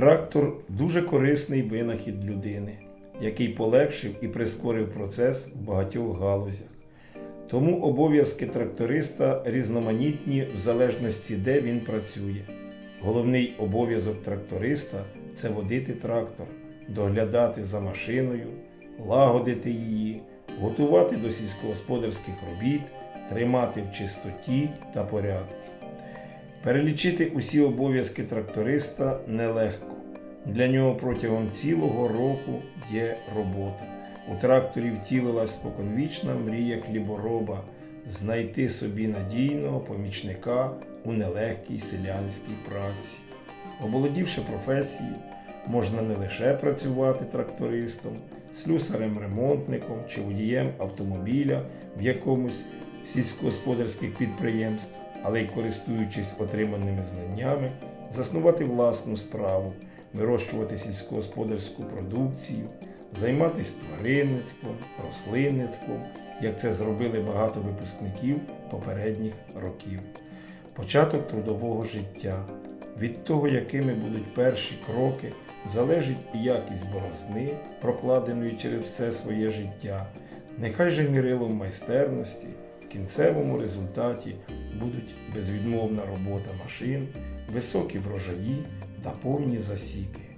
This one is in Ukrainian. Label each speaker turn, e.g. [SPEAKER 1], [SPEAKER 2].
[SPEAKER 1] Трактор дуже корисний винахід людини, який полегшив і прискорив процес в багатьох галузях. Тому обов'язки тракториста різноманітні в залежності, де він працює. Головний обов'язок тракториста це водити трактор, доглядати за машиною, лагодити її, готувати до сільськогосподарських робіт, тримати в чистоті та порядку. Перелічити усі обов'язки тракториста нелегко. Для нього протягом цілого року є робота. У тракторі втілилась споконвічна мрія хлібороба знайти собі надійного помічника у нелегкій селянській праці. Оболодівши професією, можна не лише працювати трактористом, слюсарем-ремонтником чи водієм автомобіля в якомусь сільськогосподарських підприємств, але й користуючись отриманими знаннями, заснувати власну справу, вирощувати сільськогосподарську продукцію, займатися тваринництвом, рослинництвом, як це зробили багато випускників попередніх років. Початок трудового життя. Від того, якими будуть перші кроки, залежить і якість борозни, прокладеної через все своє життя. Нехай же мірилом майстерності в кінцевому результаті будуть безвідмовна робота машин, високі врожаї та повні засіки.